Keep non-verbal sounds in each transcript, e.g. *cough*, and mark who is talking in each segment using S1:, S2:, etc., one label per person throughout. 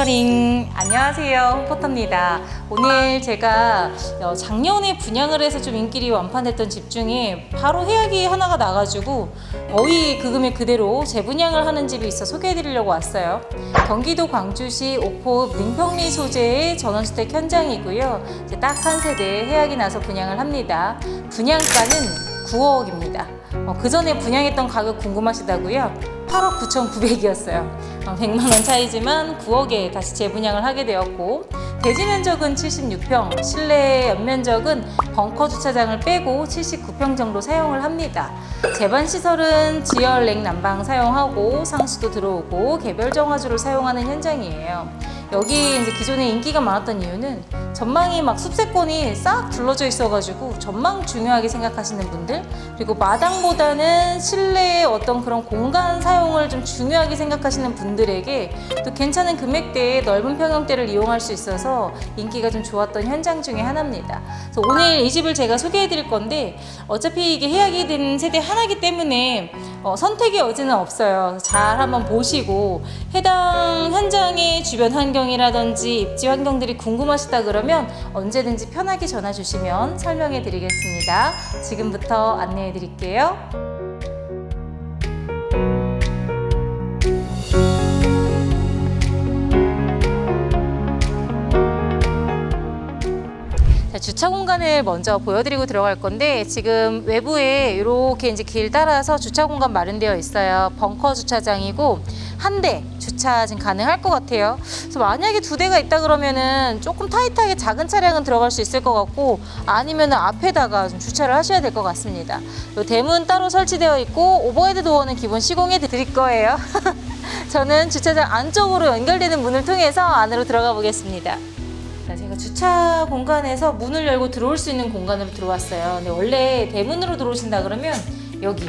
S1: 모니터링. 안녕하세요. 홈포터입니다. 오늘 제가 어, 작년에 분양을 해서 좀 인기리 완판됐던 집 중에 바로 해약이 하나가 나가지고 거의 그 금액 그대로 재분양을 하는 집이 있어 소개해드리려고 왔어요. 경기도 광주시 오포 능평리 소재의 전원주택 현장이고요. 딱 한 세대 해약이 나서 분양을 합니다. 분양가는 9억입니다. 어, 그 전에 분양했던 가격 궁금하시다고요? 8억 9,900이었어요. 100만 원 차이지만 9억에 다시 재분양을 하게 되었고 대지 면적은 76평, 실내 연면적은 벙커 주차장을 빼고 79평 정도 사용을 합니다. 제반 시설은 지열 냉난방 사용하고 상수도 들어오고 개별 정화조를 사용하는 현장이에요. 여기 이제 기존에 인기가 많았던 이유는 전망이 막 숲세권이 싹 둘러져 있어가지고 전망 중요하게 생각하시는 분들 그리고 마당보다는 실내의 어떤 그런 공간 사용을 좀 중요하게 생각하시는 분들에게 또 괜찮은 금액대에 넓은 평형대를 이용할 수 있어서 인기가 좀 좋았던 현장 중에 하나입니다. 그래서 오늘 이 집을 제가 소개해 드릴 건데 어차피 이게 해약이 된 세대 하나이기 때문에 어, 선택의 여지는 없어요. 잘 한번 보시고 해당 현장의 주변 환경 이라든지 입지 환경들이 궁금하시다 그러면 언제든지 편하게 전화 주시면 설명해 드리겠습니다. 지금부터 안내해 드릴게요. 자, 주차 공간을 먼저 보여드리고 들어갈 건데 지금 외부에 이렇게 이제 길 따라서 주차 공간 마련되어 있어요. 벙커 주차장이고 한 대 주차 지금 가능할 것 같아요. 그래서 만약에 두 대가 있다 그러면은 조금 타이트하게 작은 차량은 들어갈 수 있을 것 같고 아니면은 앞에다가 좀 주차를 하셔야 될 것 같습니다. 요 대문 따로 설치되어 있고 오버헤드 도어는 기본 시공해 드릴 거예요. *laughs* 저는 주차장 안쪽으로 연결되는 문을 통해서 안으로 들어가 보겠습니다. 자, 제가 주차 공간에서 문을 열고 들어올 수 있는 공간으로 들어왔어요. 근데 원래 대문으로 들어오신다 그러면 여기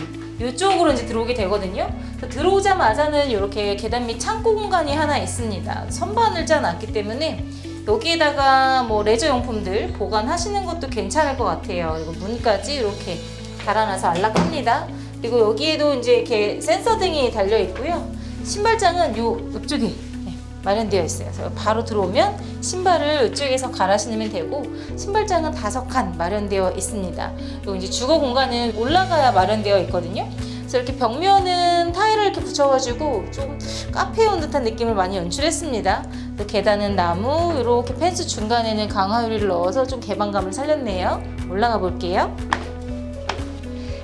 S1: 이쪽으로 이제 들어오게 되거든요. 들어오자마자는 이렇게 계단 및 창고 공간이 하나 있습니다. 선반을 짜놨기 때문에 여기에다가 뭐 레저 용품들 보관하시는 것도 괜찮을 것 같아요. 그리고 문까지 이렇게 달아놔서 안락합니다. 그리고 여기에도 이제 이렇게 센서 등이 달려 있고요. 신발장은 요 옆쪽에 네, 마련되어 있어요. 그래서 바로 들어오면 신발을 이쪽에서 갈아 신으면 되고 신발장은 다섯 칸 마련되어 있습니다. 그리고 이제 주거 공간은 올라가야 마련되어 있거든요. 그래서 이렇게 벽면은 타일을 이렇게 붙여가지고 좀 카페에 온 듯한 느낌을 많이 연출했습니다. 또 계단은 나무, 이렇게 펜스 중간에는 강화 유리를 넣어서 좀 개방감을 살렸네요. 올라가 볼게요.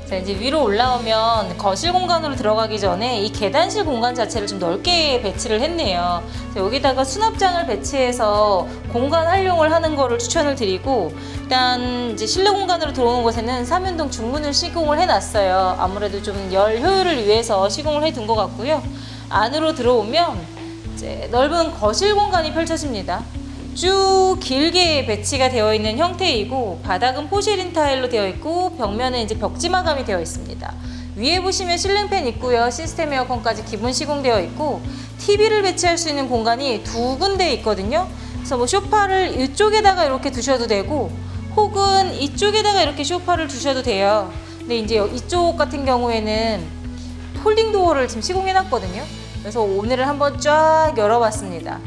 S1: 자, 이제 위로 올라오면 거실 공간으로 들어가기 전에 이 계단실 공간 자체를 좀 넓게 배치를 했네요. 자, 여기다가 수납장을 배치해서 공간 활용을 하는 거를 추천을 드리고 일단 이제 실내 공간으로 들어오는 곳에는 삼연동 중문을 시공을 해놨어요. 아무래도 좀 열 효율을 위해서 시공을 해둔 것 같고요. 안으로 들어오면 이제 넓은 거실 공간이 펼쳐집니다. 쭉 길게 배치가 되어 있는 형태이고 바닥은 포시린 타일로 되어 있고 벽면은 이제 벽지 마감이 되어 있습니다. 위에 보시면 실링팬 있고요. 시스템 에어컨까지 기본 시공되어 있고 TV를 배치할 수 있는 공간이 두 군데 있거든요. 그래서 뭐 소파를 이쪽에다가 이렇게 두셔도 되고 혹은 이쪽에다가 이렇게 소파를 두셔도 돼요. 근데 이제 이쪽 같은 경우에는 폴딩 도어를 지금 시공해 놨거든요. 그래서 오늘은 한번 쫙 열어봤습니다.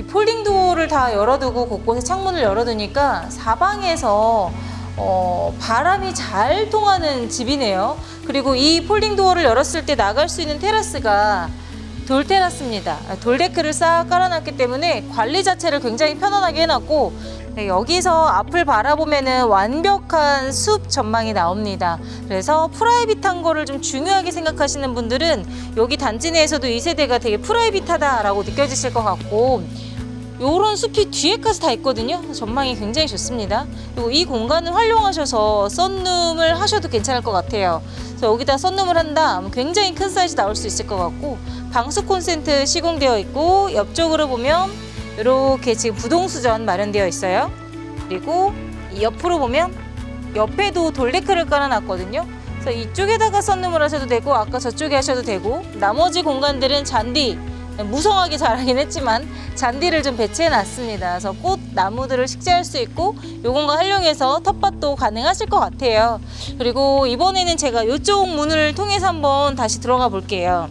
S1: 이 폴딩 도어를 다 열어두고 곳곳에 창문을 열어두니까 사방에서 어, 바람이 잘 통하는 집이네요. 그리고 이 폴딩 도어를 열었을 때 나갈 수 있는 테라스가 돌 테라스입니다. 돌 데크를 싹 깔아놨기 때문에 관리 자체를 굉장히 편안하게 해놨고 네, 여기서 앞을 바라보면은 완벽한 숲 전망이 나옵니다. 그래서 프라이빗한 거를 좀 중요하게 생각하시는 분들은 여기 단지 내에서도 이 세대가 되게 프라이빗하다라고 느껴지실 것 같고 요런 숲이 뒤에까지 다 있거든요. 전망이 굉장히 좋습니다. 그리고 이 공간을 활용하셔서 썬룸을 하셔도 괜찮을 것 같아요. 그래서 여기다 썬룸을 한다. 굉장히 큰 사이즈 나올 수 있을 것 같고 방수 콘센트 시공되어 있고 옆쪽으로 보면 이렇게 지금 부동수전 마련되어 있어요. 그리고 이 옆으로 보면 옆에도 돌데크를 깔아놨거든요. 그래서 이쪽에다가 썬룸을 하셔도 되고 아까 저쪽에 하셔도 되고 나머지 공간들은 잔디 무성하게 자라긴 했지만 잔디를 좀 배치해 놨습니다. 그래서 꽃, 나무들을 식재할 수 있고 요 공간 활용해서 텃밭도 가능하실 것 같아요. 그리고 이번에는 제가 이쪽 문을 통해서 한번 다시 들어가 볼게요.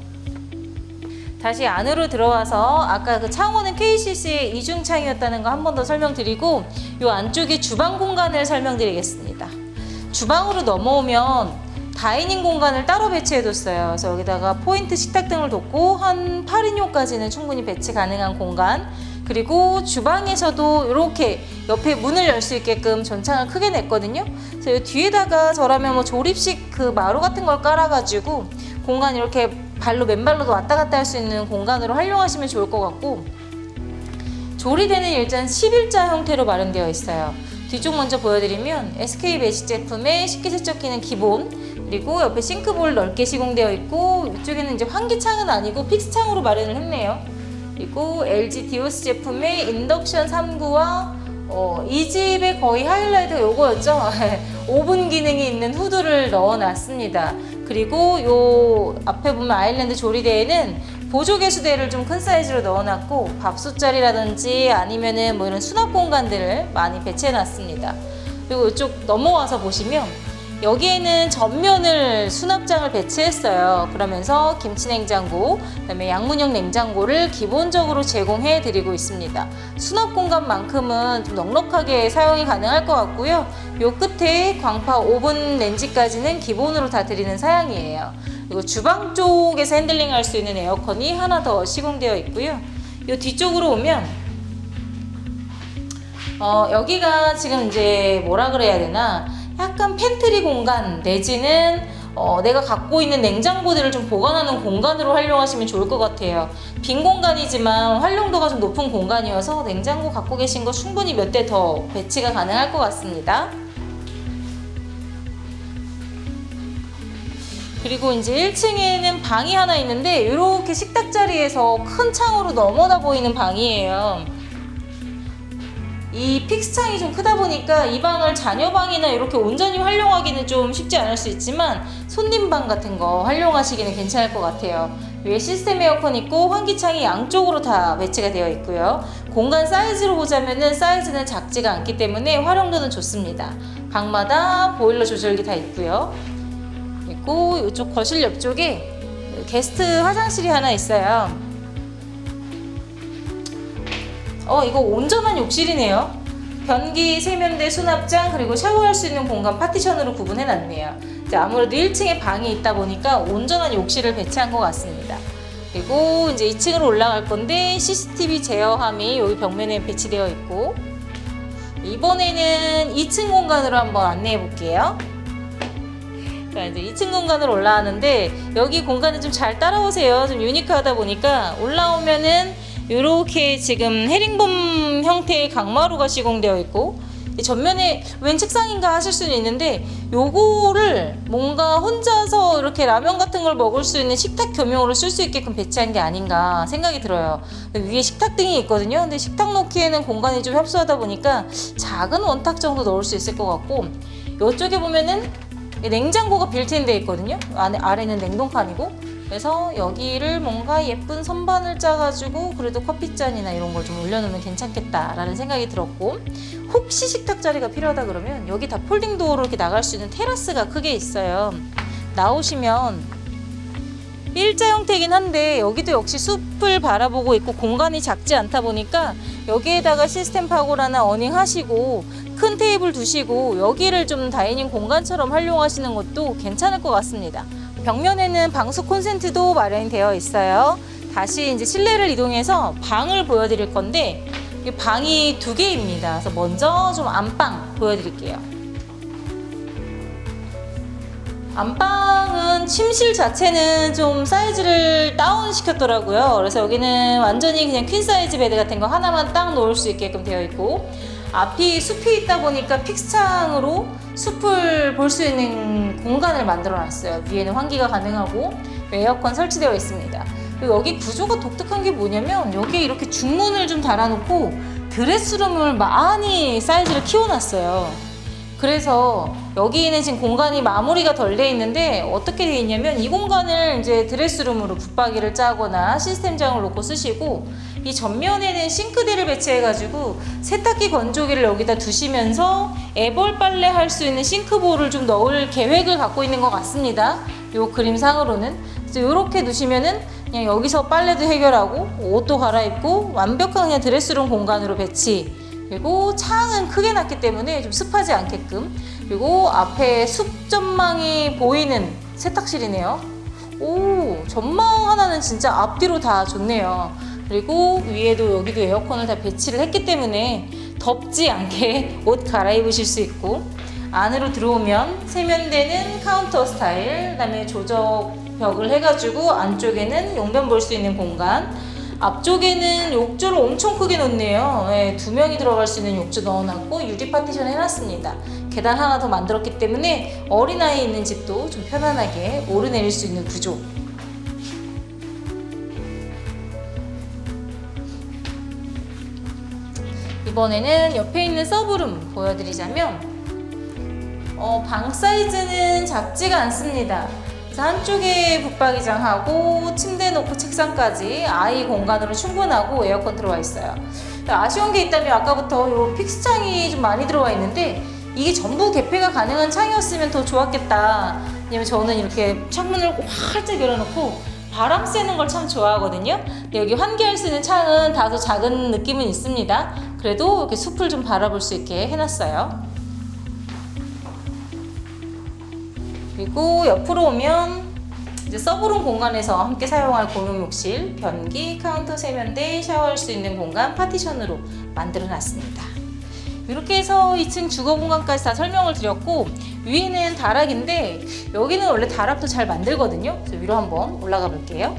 S1: 다시 안으로 들어와서 아까 그 창호는 KCC의 이중창이었다는 거 한 번 더 설명드리고 이 안쪽에 주방 공간을 설명드리겠습니다. 주방으로 넘어오면 다이닝 공간을 따로 배치해뒀어요. 그래서 여기다가 포인트 식탁 등을 뒀고 한 8인용까지는 충분히 배치 가능한 공간. 그리고 주방에서도 이렇게 옆에 문을 열 수 있게끔 전창을 크게 냈거든요. 그래서 이 뒤에다가 저라면 뭐 조립식 그 마루 같은 걸 깔아가지고 공간 이렇게 발로 맨발로도 왔다 갔다 할 수 있는 공간으로 활용하시면 좋을 것 같고 조리대는 일단 11자 형태로 마련되어 있어요. 뒤쪽 먼저 보여드리면 SK 베이식 제품의 식기세척기는 기본 그리고 옆에 싱크볼 넓게 시공되어 있고 이쪽에는 이제 환기창은 아니고 픽스창으로 마련을 했네요. 그리고 LG 디오스 제품의 인덕션 3구와 어, 이 집의 거의 하이라이트가 요거였죠. *laughs* 오븐 기능이 있는 후드를 넣어놨습니다. 그리고 요 앞에 보면 아일랜드 조리대에는 보조 개수대를 좀 큰 사이즈로 넣어놨고 밥솥자리라든지 아니면은 뭐 이런 수납 공간들을 많이 배치해놨습니다. 그리고 이쪽 넘어와서 보시면 여기에는 전면을 수납장을 배치했어요. 그러면서 김치냉장고, 그다음에 양문형 냉장고를 기본적으로 제공해 드리고 있습니다. 수납 공간만큼은 좀 넉넉하게 사용이 가능할 것 같고요. 요 끝에 광파 오븐 렌지까지는 기본으로 다 드리는 사양이에요. 그리고 주방 쪽에서 핸들링 할 수 있는 에어컨이 하나 더 시공되어 있고요. 요 뒤쪽으로 오면 어, 여기가 지금 이제 뭐라 그래야 되나 약간 팬트리 공간 내지는 어, 내가 갖고 있는 냉장고들을 좀 보관하는 공간으로 활용하시면 좋을 것 같아요. 빈 공간이지만 활용도가 좀 높은 공간이어서 냉장고 갖고 계신 거 충분히 몇 대 더 배치가 가능할 것 같습니다. 그리고 이제 1층에는 방이 하나 있는데 이렇게 식탁 자리에서 큰 창으로 넘어다 보이는 방이에요. 이 픽스창이 좀 크다 보니까 이 방을 자녀방이나 이렇게 온전히 활용하기는 좀 쉽지 않을 수 있지만 손님방 같은 거 활용하시기는 괜찮을 것 같아요. 위에 시스템 에어컨 있고 환기창이 양쪽으로 다 배치가 되어 있고요. 공간 사이즈로 보자면은 사이즈는 작지가 않기 때문에 활용도는 좋습니다. 방마다 보일러 조절기 다 있고요. 그리고 이쪽 거실 옆쪽에 게스트 화장실이 하나 있어요. 어, 이거 온전한 욕실이네요. 변기, 세면대, 수납장, 그리고 샤워할 수 있는 공간 파티션으로 구분해 놨네요. 아무래도 1층에 방이 있다 보니까 온전한 욕실을 배치한 것 같습니다. 그리고 이제 2층으로 올라갈 건데 CCTV 제어함이 여기 벽면에 배치되어 있고 이번에는 2층 공간으로 한번 안내해 볼게요. 자, 이제 2층 공간으로 올라가는데 여기 공간을 좀 잘 따라오세요. 좀 유니크하다 보니까 올라오면은 이렇게 지금 헤링봄 형태의 강마루가 시공되어 있고 이 전면에 웬 책상인가 하실 수는 있는데 요거를 뭔가 혼자서 이렇게 라면 같은 걸 먹을 수 있는 식탁 겸용으로 쓸 수 있게끔 배치한 게 아닌가 생각이 들어요. 위에 식탁 등이 있거든요. 근데 식탁 놓기에는 공간이 좀 협소하다 보니까 작은 원탁 정도 넣을 수 있을 것 같고 이쪽에 보면은 냉장고가 빌트인 돼 있거든요. 안에 아래는 냉동칸이고. 그래서 여기를 뭔가 예쁜 선반을 짜가지고 그래도 커피잔이나 이런 걸 좀 올려놓으면 괜찮겠다라는 생각이 들었고 혹시 식탁 자리가 필요하다 그러면 여기 다 폴딩 도어로 이렇게 나갈 수 있는 테라스가 크게 있어요. 나오시면 일자 형태긴 한데 여기도 역시 숲을 바라보고 있고 공간이 작지 않다 보니까 여기에다가 시스템 파고라나 어닝 하시고 큰 테이블 두시고 여기를 좀 다이닝 공간처럼 활용하시는 것도 괜찮을 것 같습니다. 벽면에는 방수 콘센트도 마련되어 있어요. 다시 이제 실내를 이동해서 방을 보여드릴 건데 이 방이 두 개입니다. 그래서 먼저 좀 안방 보여드릴게요. 안방은 침실 자체는 좀 사이즈를 다운 시켰더라고요. 그래서 여기는 완전히 그냥 퀸 사이즈 베드 같은 거 하나만 딱 놓을 수 있게끔 되어 있고 앞이 숲이 있다 보니까 픽스창으로 숲을 볼 수 있는 공간을 만들어 놨어요. 위에는 환기가 가능하고 에어컨 설치되어 있습니다. 그리고 여기 구조가 독특한 게 뭐냐면 여기에 이렇게 중문을 좀 달아놓고 드레스룸을 많이 사이즈를 키워놨어요. 그래서 여기는 지금 공간이 마무리가 덜 돼 있는데 어떻게 돼 있냐면 이 공간을 이제 드레스룸으로 붙박이를 짜거나 시스템장을 놓고 쓰시고 이 전면에는 싱크대를 배치해가지고 세탁기 건조기를 여기다 두시면서 애벌 빨래 할 수 있는 싱크볼을 좀 넣을 계획을 갖고 있는 것 같습니다. 요 그림상으로는 그래서 이렇게 두시면은 그냥 여기서 빨래도 해결하고 옷도 갈아입고 완벽한 그냥 드레스룸 공간으로 배치. 그리고 창은 크게 났기 때문에 좀 습하지 않게끔. 그리고 앞에 숲 전망이 보이는 세탁실이네요. 오, 전망 하나는 진짜 앞뒤로 다 좋네요. 그리고 위에도 여기도 에어컨을 다 배치를 했기 때문에 덥지 않게 *laughs* 옷 갈아입으실 수 있고 안으로 들어오면 세면대는 카운터 스타일, 그다음에 조적 벽을 해가지고 안쪽에는 용변 볼 수 있는 공간, 앞쪽에는 욕조를 엄청 크게 놓네요. 네, 두 명이 들어갈 수 있는 욕조 넣어놨고 유리 파티션 해놨습니다. 계단 하나 더 만들었기 때문에 어린아이 있는 집도 좀 편안하게 오르내릴 수 있는 구조. 이번에는 옆에 있는 서브룸 보여드리자면 어, 방 사이즈는 작지가 않습니다. 한쪽에 붙박이장하고 침대 놓고 책상까지 아이 공간으로 충분하고 에어컨 들어와 있어요. 아쉬운 게 있다면 아까부터 요 픽스창이 좀 많이 들어와 있는데 이게 전부 개폐가 가능한 창이었으면 더 좋았겠다. 왜냐면 저는 이렇게 창문을 활짝 열어놓고 바람 쐬는 걸 참 좋아하거든요. 근데 여기 환기할 수 있는 창은 다소 작은 느낌은 있습니다. 그래도 이렇게 숲을 좀 바라볼 수 있게 해놨어요. 그리고 옆으로 오면 이제 서브룸 공간에서 함께 사용할 공용 욕실, 변기, 카운터 세면대, 샤워할 수 있는 공간 파티션으로 만들어 놨습니다. 이렇게 해서 2층 주거 공간까지 다 설명을 드렸고 위에는 다락인데 여기는 원래 다락도 잘 만들거든요. 그래서 위로 한번 올라가 볼게요.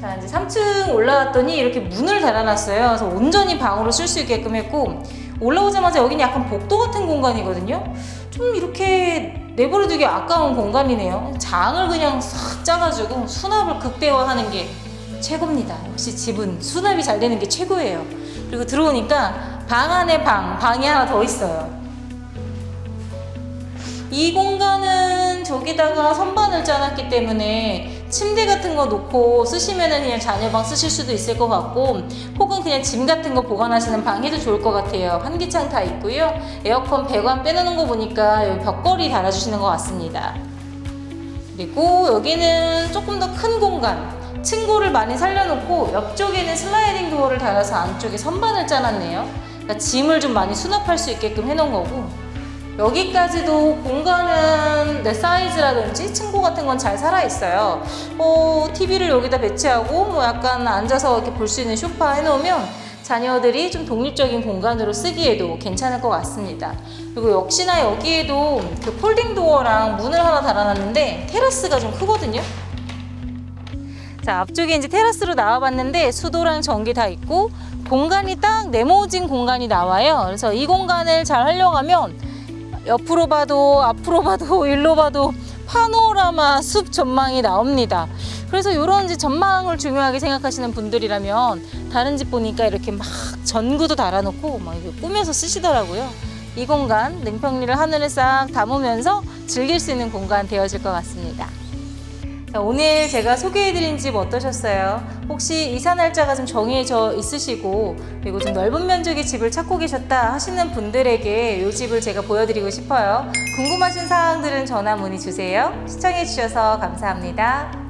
S1: 자 이제 3층 올라갔더니 이렇게 문을 달아놨어요. 그래서 온전히 방으로 쓸 수 있게끔 했고 올라오자마자 여기는 약간 복도 같은 공간이거든요. 좀 이렇게 내버려두기 아까운 공간이네요. 장을 그냥 싹 짜가지고 수납을 극대화하는 게 최고입니다. 역시 집은 수납이 잘 되는 게 최고예요. 그리고 들어오니까 방 안에 방, 방이 하나 더 있어요. 이 공간은 저기다가 선반을 짜놨기 때문에 침대 같은 거 놓고 쓰시면은 그냥 자녀방 쓰실 수도 있을 것 같고 혹은 그냥 짐 같은 거 보관하시는 방에도 좋을 것 같아요. 환기창 다 있고요. 에어컨 배관 빼놓는 거 보니까 여기 벽걸이 달아주시는 것 같습니다. 그리고 여기는 조금 더 큰 공간. 층고를 많이 살려놓고 옆쪽에는 슬라이딩 도어를 달아서 안쪽에 선반을 짜놨네요. 그러니까 짐을 좀 많이 수납할 수 있게끔 해놓은 거고 여기까지도 공간은 내 사이즈라든지 층고 같은 건 잘 살아있어요. 어, TV를 여기다 배치하고 뭐 약간 앉아서 이렇게 볼 수 있는 소파 해놓으면 자녀들이 좀 독립적인 공간으로 쓰기에도 괜찮을 것 같습니다. 그리고 역시나 여기에도 그 폴딩 도어랑 문을 하나 달아놨는데 테라스가 좀 크거든요. 자, 앞쪽에 이제 테라스로 나와봤는데 수도랑 전기 다 있고 공간이 딱 네모진 공간이 나와요. 그래서 이 공간을 잘 활용하면 옆으로 봐도 앞으로 봐도 *laughs* 일로 봐도 파노라마 숲 전망이 나옵니다. 그래서 이런 전망을 중요하게 생각하시는 분들이라면 다른 집 보니까 이렇게 막 전구도 달아놓고 막 꾸며서 쓰시더라고요. 이 공간 냉평리를 하늘에 싹 담으면서 즐길 수 있는 공간 되어질 것 같습니다. 자, 오늘 제가 소개해드린 집 어떠셨어요? 혹시 이사 날짜가 좀 정해져 있으시고 그리고 좀 넓은 면적의 집을 찾고 계셨다 하시는 분들에게 이 집을 제가 보여드리고 싶어요. 궁금하신 사항들은 전화 문의 주세요. 시청해주셔서 감사합니다.